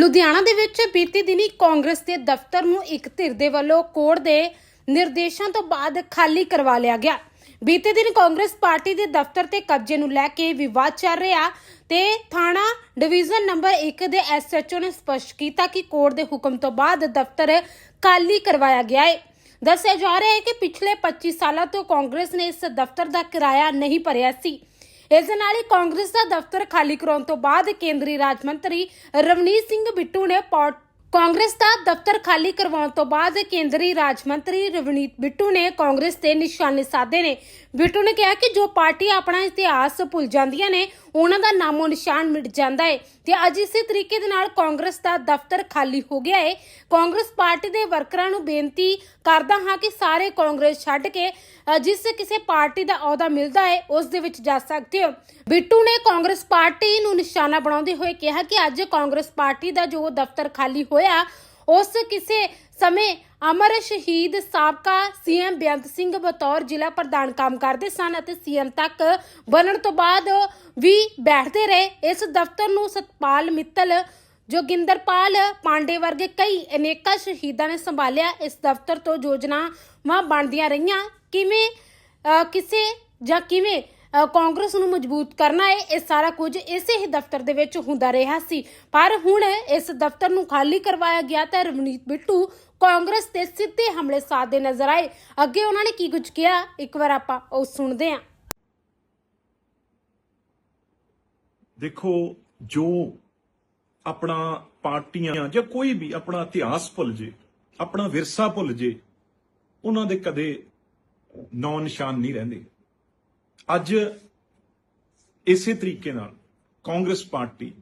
ਲੁਧਿਆਣਾ ਦੇ ਵਿੱਚ ਬੀਤੀ ਦਿਨੀ ਕਾਂਗਰਸ ਦੇ ਦਫ਼ਤਰ ਨੂੰ ਇੱਕ ਧਿਰ ਦੇ ਵੱਲੋਂ ਕੋਰਟ ਦੇ ਨਿਰਦੇਸ਼ਾਂ ਤੋਂ ਬਾਅਦ ਖਾਲੀ ਕਰਵਾ ਲਿਆ ਗਿਆ। ਬੀਤੇ ਦਿਨ ਕਾਂਗਰਸ ਪਾਰਟੀ ਦੇ ਦਫ਼ਤਰ ਤੇ ਕਬਜ਼ੇ ਨੂੰ ਲੈ ਕੇ ਵਿਵਾਦ ਚੱਲ ਰਿਹਾ ਤੇ ਥਾਣਾ ਡਿਵੀਜ਼ਨ ਨੰਬਰ 1 ਦੇ ਐਸਐਚਓ ਨੇ ਸਪਸ਼ਟ ਕੀਤਾ ਕਿ ਕੋਰਟ ਦੇ ਹੁਕਮ ਤੋਂ ਬਾਅਦ ਦਫ਼ਤਰ ਖਾਲੀ ਕਰਵਾਇਆ ਗਿਆ ਹੈ। ਦੱਸਿਆ ਜਾ ਰਿਹਾ ਹੈ ਕਿ ਪਿਛਲੇ 25 ਸਾਲਾਂ ਤੋਂ ਕਾਂਗਰਸ ਨੇ ਇਸ ਦਫ਼ਤਰ ਦਾ ਕਿਰਾਇਆ ਨਹੀਂ ਭਰਿਆ ਸੀ। ਇਸ ਦੇ ਨਾਲ ਹੀ ਕਾਂਗਰਸ ਦਾ ਦਫ਼ਤਰ ਖਾਲੀ ਕਰਾਉਣ ਤੋਂ ਬਾਅਦ ਕੇਂਦਰੀ ਰਾਜ ਮੰਤਰੀ ਰਵਨੀਤ ਸਿੰਘ ਬਿੱਟੂ ਨੇ ਪੌ- ਕਾਂਗਰਸ ਦਾ ਦਫ਼ਤਰ ਖਾਲੀ ਕਰਵਾਉਣ ਤੋਂ ਬਾਅਦ ਕੇਂਦਰੀ ਰਾਜ ਮੰਤਰੀ ਰਵਨੀਤ ਬਿੱਟੂ ਨੇ ਕਾਂਗਰਸ ਤੇ ਨਿਸ਼ਾਨੇ ਸਾਧੇ ਨੇ। ਬਿੱਟੂ ਨੇ ਕਿਹਾ ਕਿ ਜੋ ਪਾਰਟੀ ਆਪਣਾ ਇਤਿਹਾਸ ਭੁੱਲ ਜਾਂਦੀਆਂ ਨੇ, ਉਹਨਾਂ ਦਾ ਨਾਮੋ ਨਿਸ਼ਾਨ ਮਿਟ ਜਾਂਦਾ ਹੈ ਤੇ ਅੱਜ ਇਸੇ ਤਰੀਕੇ ਦੇ ਨਾਲ ਕਾਂਗਰਸ ਦਾ ਦਫ਼ਤਰ ਖਾਲੀ ਹੋ ਗਿਆ ਹੈ ਕਾਂਗਰਸ ਪਾਰਟੀ ਦੇ ਵਰਕਰਾਂ ਨੂੰ ਬੇਨਤੀ ਕਰਦਾ ਹਾਂ ਕਿ ਸਾਰੇ ਕਾਂਗਰਸ ਛੱਡ ਕੇ ਜਿਸ ਕਿਸੇ ਪਾਰਟੀ ਦਾ ਅਹੁਦਾ ਮਿਲਦਾ ਹੈ ਉਸ ਦੇ ਵਿੱਚ ਜਾ ਸਕਦੇ ਹੋ। ਬਿੱਟੂ ਨੇ ਕਾਂਗਰਸ ਪਾਰਟੀ ਨੂੰ ਨਿਸ਼ਾਨਾ ਬਣਾਉਂਦੇ ਹੋਏ ਕਿਹਾ ਕਿ ਅੱਜ ਕਾਂਗਰਸ ਪਾਰਟੀ ਦਾ ਜੋ ਦਫ਼ਤਰ ਖਾਲੀ ਹੋਇਆ ਉਸ ਕਿਸੇ ਸਮੇਂ ਅਮਰ ਸ਼ਹੀਦ ਸਾਬਕਾ ਸੀਐਮ ਬੇਅੰਤ ਸਿੰਘ ਬਤੌਰ ਜ਼ਿਲ੍ਹਾ ਪ੍ਰਧਾਨ ਕੰਮ ਕਰਦੇ ਸਨ ਅਤੇ ਸੀਐਮ ਤੱਕ ਬਣਨ ਤੋਂ ਬਾਅਦ ਵੀ ਬੈਠਦੇ ਰਹੇ। ਇਸ ਦਫ਼ਤਰ ਨੂੰ ਸਤਪਾਲ ਮਿੱਤਲ, ਜੋਗਿੰਦਰਪਾਲ ਪਾਂਡੇ ਵਰਗੇ ਕਈ ਅਨੇਕਾਂ ਸ਼ਹੀਦਾਂ ਨੇ ਸੰਭਾਲਿਆ। ਇਸ ਦਫ਼ਤਰ ਤੋਂ ਯੋਜਨਾਵਾਂ ਬਣਦੀਆਂ ਰਹੀਆਂ। ਕਿਵੇਂ ਕਿਸੇ ਜਾਂ ਕਿਵੇਂ ਕਾਂਗਰਸ ਨੂੰ ਮਜ਼ਬੂਤ ਕਰਨਾ ਹੈ ਇਹ ਸਾਰਾ ਕੁਝ ਇਸੇ ਹੀ ਦਫ਼ਤਰ ਦੇ ਵਿੱਚ ਹੁੰਦਾ ਰਿਹਾ ਸੀ। ਪਰ ਹੁਣ ਇਸ ਦਫ਼ਤਰ ਨੂੰ ਖਾਲੀ ਕਰਵਾਇਆ ਗਿਆ ਤਾਂ ਰਵਨੀਤ ਬਿੱਟੂ ਕਾਂਗਰਸ ਤੇ ਸਿੱਧੇ ਹਮਲੇ ਸਾਧਦੇ ਨਜ਼ਰ ਆਏ। ਅੱਗੇ ਉਹਨਾਂ ਨੇ ਕੀ ਕੁਝ ਕਿਹਾ? ਇੱਕ ਵਾਰ ਆਪਾਂ ਉਹ ਸੁਣਦੇ ਹਾਂ। ਦੇਖੋ, ਜੋ ਆਪਣਾ ਪਾਰਟੀਆਂ ਜਾਂ ਕੋਈ ਵੀ ਆਪਣਾ ਇਤਿਹਾਸ ਭੁੱਲ ਜੇ, ਆਪਣਾ ਵਿਰਸਾ ਭੁੱਲ ਜੇ, ਉਹਨਾਂ ਦੇ ਕਦੇ ਨੌ ਨਿਸ਼ਾਨ ਨਹੀਂ ਰਹਿੰਦੇ। ਅੱਜ ਇਸੇ ਤਰੀਕੇ ਨਾਲ ਕਾਂਗਰਸ ਪਾਰਟੀ,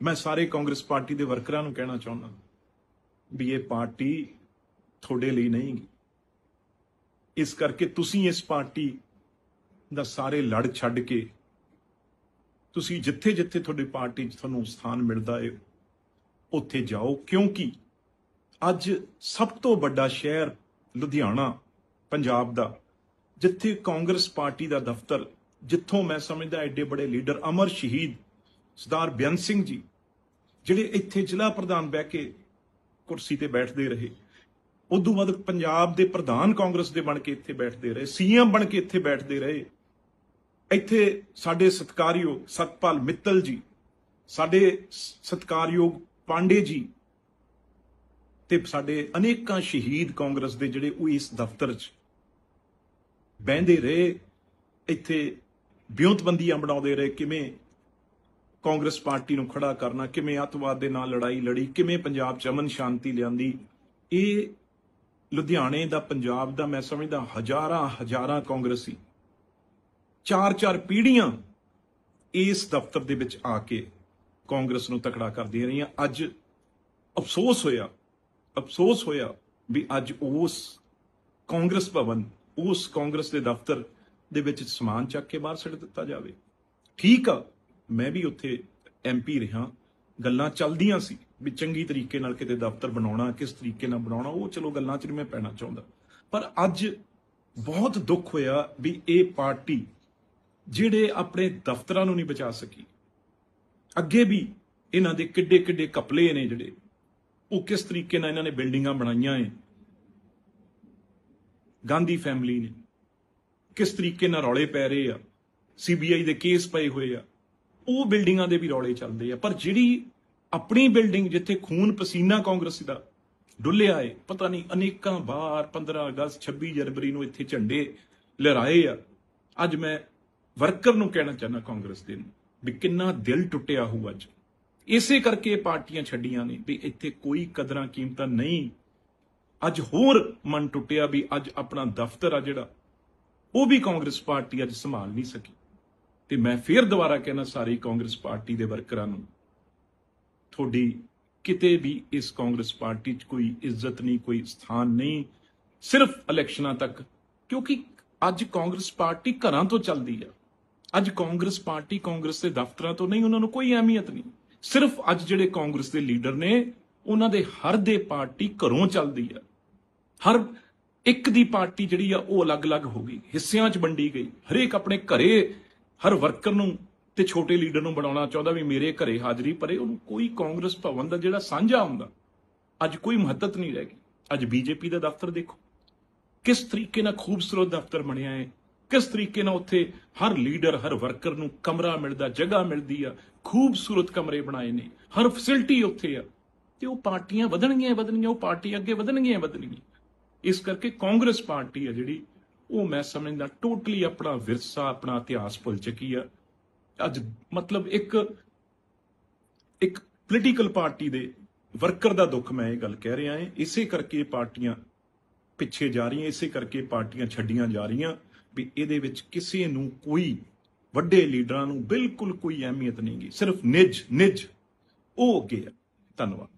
ਮੈਂ ਸਾਰੇ ਕਾਂਗਰਸ ਪਾਰਟੀ ਦੇ ਵਰਕਰਾਂ ਨੂੰ ਕਹਿਣਾ ਚਾਹੁੰਦਾ ਵੀ ਇਹ ਪਾਰਟੀ ਤੁਹਾਡੇ ਲਈ ਨਹੀਂ ਗੀ। ਇਸ ਕਰਕੇ ਤੁਸੀਂ ਇਸ ਪਾਰਟੀ ਦਾ ਸਾਰੇ ਲੜ ਛੱਡ ਕੇ ਤੁਸੀਂ ਜਿੱਥੇ ਜਿੱਥੇ ਤੁਹਾਡੀ ਪਾਰਟੀ 'ਚ ਤੁਹਾਨੂੰ ਸਥਾਨ ਮਿਲਦਾ ਹੈ ਉੱਥੇ ਜਾਓ। ਕਿਉਂਕਿ ਅੱਜ ਸਭ ਤੋਂ ਵੱਡਾ ਸ਼ਹਿਰ ਲੁਧਿਆਣਾ, ਪੰਜਾਬ ਦਾ ਜਿੱਥੇ ਕਾਂਗਰਸ ਪਾਰਟੀ ਦਾ ਦਫ਼ਤਰ, ਜਿੱਥੋਂ ਮੈਂ ਸਮਝਦਾ ਐਡੇ ਬੜੇ ਲੀਡਰ ਅਮਰ ਸ਼ਹੀਦ ਸਰਦਾਰ ਬੇਅੰਤ ਸਿੰਘ ਜੀ, ਜਿਹੜੇ ਇੱਥੇ ਜ਼ਿਲ੍ਹਾ ਪ੍ਰਧਾਨ ਬਹਿ ਕੇ ਕੁਰਸੀ ਤੇ ਬੈਠਦੇ ਰਹੇ। ਉਦੋਂ ਬਾਅਦ ਪੰਜਾਬ ਦੇ ਪ੍ਰਧਾਨ ਕਾਂਗਰਸ ਦੇ ਬਣ ਕੇ ਇੱਥੇ ਬੈਠਦੇ ਰਹੇ, ਸੀਐਮ ਬਣ ਕੇ ਇੱਥੇ ਬੈਠਦੇ ਰਹੇ। ਇੱਥੇ ਸਾਡੇ ਸਤਕਾਰਯੋਗ ਸਤਪਾਲ ਮਿੱਤਲ ਜੀ, ਸਾਡੇ ਸ- ਸਤਿਕਾਰਯੋਗ ਪਾਂਡੇ ਜੀ ਤੇ ਸਾਡੇ ਅਨੇਕਾਂ ਸ਼ਹੀਦ ਕਾਂਗਰਸ ਦੇ ਜਿਹੜੇ ਉਹ ਇਸ ਦਫ਼ਤਰ 'ਚ ਬਹਿੰਦੇ ਰਹੇ, ਇੱਥੇ ਵਿਉਂਤਬੰਦੀਆਂ ਬਣਾਉਂਦੇ ਰਹੇ, ਕਿਵੇਂ ਕਾਂਗਰਸ ਪਾਰਟੀ ਨੂੰ ਖੜਾ ਕਰਨਾ, ਕਿਵੇਂ ਅੱਤਵਾਦ ਦੇ ਨਾਲ ਲੜਾਈ ਲੜੀ, ਕਿਵੇਂ ਪੰਜਾਬ 'ਚ ਅਮਨ ਸ਼ਾਂਤੀ ਲਿਆਂਦੀ। ਇਹ ਲੁਧਿਆਣੇ ਦਾ, ਪੰਜਾਬ ਦਾ, ਮੈਂ ਸਮਝਦਾ ਹਜ਼ਾਰਾਂ ਹਜ਼ਾਰਾਂ ਕਾਂਗਰਸੀ ਚਾਰ ਚਾਰ ਪੀੜ੍ਹੀਆਂ ਇਸ ਦਫ਼ਤਰ ਦੇ ਵਿੱਚ ਆ ਕੇ ਕਾਂਗਰਸ ਨੂੰ ਤਕੜਾ ਕਰਦੀਆਂ ਰਹੀਆਂ। ਅੱਜ ਅਫਸੋਸ ਹੋਇਆ ਅਫਸੋਸ ਹੋਇਆ ਵੀ ਅੱਜ ਉਸ ਕਾਂਗਰਸ ਭਵਨ ਉਸ ਕਾਂਗਰਸ ਦੇ ਦਫ਼ਤਰ ਦੇ ਵਿੱਚ ਸਮਾਨ ਚੱਕ ਕੇ ਬਾਹਰ ਸੁੱਟ ਦਿੱਤਾ ਜਾਵੇ। ਠੀਕ ਆ, ਮੈਂ ਵੀ ਉੱਥੇ ਐਮਪੀ ਰਿਹਾ। ਗੱਲਾਂ ਚੱਲਦੀਆਂ ਸੀ ਵੀ ਚੰਗੀ ਤਰੀਕੇ ਨਾਲ ਕਿਤੇ ਦਫ਼ਤਰ ਬਣਾਉਣਾ, ਕਿਸ ਤਰੀਕੇ ਨਾਲ ਬਣਾਉਣਾ, ਉਹ ਚਲੋ ਗੱਲਾਂ 'ਚ ਨਹੀਂ ਮੈਂ ਪੈਣਾ ਚਾਹੁੰਦਾ। ਪਰ ਅੱਜ ਬਹੁਤ ਦੁੱਖ ਹੋਇਆ ਵੀ ਇਹ ਪਾਰਟੀ ਜਿਹੜੇ ਆਪਣੇ ਦਫ਼ਤਰਾਂ ਨੂੰ ਨਹੀਂ ਬਚਾ ਸਕੀ, ਅੱਗੇ ਵੀ ਇਹਨਾਂ ਦੇ ਕਿੱਡੇ ਕਿੱਡੇ ਕਪਲੇ ਨੇ ਜਿਹੜੇ। ਉਹ ਕਿਸ ਤਰੀਕੇ ਨਾਲ ਇਹਨਾਂ ਨੇ ਬਿਲਡਿੰਗਾਂ ਬਣਾਈਆਂ ਏ ਗਾਂਧੀ ਫੈਮਿਲੀ ਨੇ। ਕਿਸ ਤਰੀਕੇ ਨਾਲ ਰੌਲੇ ਪੈ ਰਹੇ ਆ ਸੀਬੀਆਈ ਦੇ ਕੇਸ ਪਏ ਹੋਏ ਆ, ਉਹ ਬਿਲਡਿੰਗਾਂ ਦੇ ਵੀ ਰੌਲੇ ਚੱਲਦੇ ਆ। ਪਰ ਜਿਹੜੀ ਆਪਣੀ ਬਿਲਡਿੰਗ ਜਿੱਥੇ ਖੂਨ ਪਸੀਨਾ ਕਾਂਗਰਸ ਦਾ ਡੁੱਲਿਆ ਏ, ਪਤਾ ਨਹੀਂ ਅਨੇਕਾਂ ਵਾਰ 15 ਅਗਸਤ 26 ਜਨਵਰੀ ਨੂੰ ਇੱਥੇ ਝੰਡੇ ਲਹਿਰਾਏ ਆ। ਅੱਜ ਮੈਂ ਵਰਕਰ ਨੂੰ ਕਹਿਣਾ ਚਾਹੁੰਦਾ ਕਾਂਗਰਸ ਦੇ ਨੂੰ ਵੀ ਕਿੰਨਾ ਦਿਲ ਟੁੱਟਿਆ ਹੋਊ ਅੱਜ। ਇਸੇ ਕਰਕੇ ਪਾਰਟੀਆਂ ਛੱਡੀਆਂ ਨੇ ਵੀ ਇੱਥੇ ਕੋਈ ਕਦਰਾਂ ਕੀਮਤਾਂ ਨਹੀਂ ਅੱਜ ਹੋਰ ਮਨ ਟੁੱਟਿਆ ਵੀ ਅੱਜ ਆਪਣਾ ਦਫ਼ਤਰ ਆ ਜਿਹੜਾ, ਉਹ ਵੀ ਕਾਂਗਰਸ ਪਾਰਟੀ ਅੱਜ ਸੰਭਾਲ ਨਹੀਂ ਸਕੀ। ਤੇ ਮੈਂ ਫੇਰ ਦੁਬਾਰਾ ਕਹਿਣਾ, ਸਾਰੀ ਕਾਂਗਰਸ ਪਾਰਟੀ ਦੇ ਵਰਕਰਾਂ ਨੂੰ, ਤੁਹਾਡੀ ਕਿਤੇ ਵੀ ਇਸ ਕਾਂਗਰਸ ਪਾਰਟੀ 'ਚ ਕੋਈ ਇੱਜ਼ਤ ਨਹੀਂ, ਕੋਈ ਸਥਾਨ ਨਹੀਂ, ਸਿਰਫ ਇਲੈਕਸ਼ਨਾਂ ਤੱਕ, ਕਿਉਂਕਿ ਅੱਜ ਕਾਂਗਰਸ ਪਾਰਟੀ ਘਰਾਂ ਤੋਂ ਚੱਲਦੀ ਆ। ਅੱਜ ਕਾਂਗਰਸ ਪਾਰਟੀ ਕਾਂਗਰਸ ਦੇ ਦਫ਼ਤਰਾਂ ਤੋਂ ਨਹੀਂ, ਉਹਨਾਂ ਨੂੰ ਕੋਈ ਅਹਿਮੀਅਤ ਨਹੀਂ। ਸਿਰਫ ਅੱਜ ਜਿਹੜੇ ਕਾਂਗਰਸ ਦੇ ਲੀਡਰ ਨੇ, ਉਹਨਾਂ ਦੇ ਹਰ ਦੇ ਪਾਰਟੀ ਘਰੋਂ ਚੱਲਦੀ ਆ। ਹਰ ਇੱਕ ਦੀ ਪਾਰਟੀ ਜਿਹੜੀ ਆ, ਉਹ ਅਲੱਗ-ਅਲੱਗ ਹੋ ਗਈ। ਹਿੱਸਿਆਂ 'ਚ ਵੰਡੀ ਗਈ। ਹਰੇਕ ਆਪਣੇ ਘਰੇ ਹਰ ਵਰਕਰ ਨੂੰ ਤੇ ਛੋਟੇ ਲੀਡਰ ਨੂੰ ਬਣਾਉਣਾ ਚਾਹੁੰਦਾ ਵੀ ਮੇਰੇ ਘਰੇ ਹਾਜ਼ਰੀ ਪਰੇ ਉਹਨੂੰ ਕੋਈ ਕਾਂਗਰਸ ਭਵਨ ਦਾ ਜਿਹੜਾ ਸਾਂਝਾ ਹੁੰਦਾ, ਅੱਜ ਕੋਈ ਮਹੱਤਤ ਨਹੀਂ ਰਹਿ ਗਈ। ਅੱਜ ਬੀਜੇਪੀ ਦਾ ਦਫ਼ਤਰ ਦੇਖੋ। ਕਿਸ ਤਰੀਕੇ ਨਾਲ ਖੂਬਸੂਰਤ ਦਫ਼ਤਰ ਬਣਿਆ ਹੈ। ਕਿਸ ਤਰੀਕੇ ਨਾਲ ਉੱਥੇ ਹਰ ਲੀਡਰ, ਹਰ ਵਰਕਰ ਨੂੰ ਕਮਰਾ ਮਿਲਦਾ, ਜਗ੍ਹਾ ਮਿਲਦੀ ਆ। ਖੂਬਸੂਰਤ ਕਮਰੇ ਬਣਾਏ ਨੇ। ਹਰ ਫੈਸਿਲਿਟੀ ਉੱਥੇ ਆ। ਤੇ ਉਹ ਪਾਰਟੀਆਂ ਵਧਣਗੀਆਂ ਵਧਣਗੀਆਂ, ਉਹ ਪਾਰਟੀ ਅੱਗੇ ਵਧਣਗੀਆਂ ਹੀ ਵਧਣਗੀਆਂ। ਇਸ ਕਰਕੇ ਕਾਂਗਰਸ ਪਾਰਟੀ ਆ ਜਿਹੜੀ, ਉਹ ਮੈਂ ਸਮਝਦਾ ਟੋਟਲੀ ਆਪਣਾ ਵਿਰਸਾ, ਆਪਣਾ ਇਤਿਹਾਸ ਭੁੱਲ ਚੁੱਕੀ ਆ। ਅੱਜ ਮਤਲਬ ਇੱਕ ਇੱਕ ਪੋਲੀਟੀਕਲ ਪਾਰਟੀ ਦੇ ਵਰਕਰ ਦਾ ਦੁੱਖ ਮੈਂ ਇਹ ਗੱਲ ਕਹਿ ਰਿਹਾ ਹਾਂ। ਇਸੇ ਕਰਕੇ ਪਾਰਟੀਆਂ ਪਿੱਛੇ ਜਾ ਰਹੀਆਂ, ਇਸੇ ਕਰਕੇ ਪਾਰਟੀਆਂ ਛੱਡੀਆਂ ਜਾ ਰਹੀਆਂ ਵੀ ਇਹਦੇ ਵਿੱਚ ਕਿਸੇ ਨੂੰ ਕੋਈ ਵੱਡੇ ਲੀਡਰਾਂ ਨੂੰ ਬਿਲਕੁਲ ਕੋਈ ਅਹਿਮੀਅਤ ਨਹੀਂ ਗਈ ਸਿਰਫ ਨਿੱਜ ਨਿੱਜ, ਉਹ ਅੱਗੇ ਆ। ਧੰਨਵਾਦ।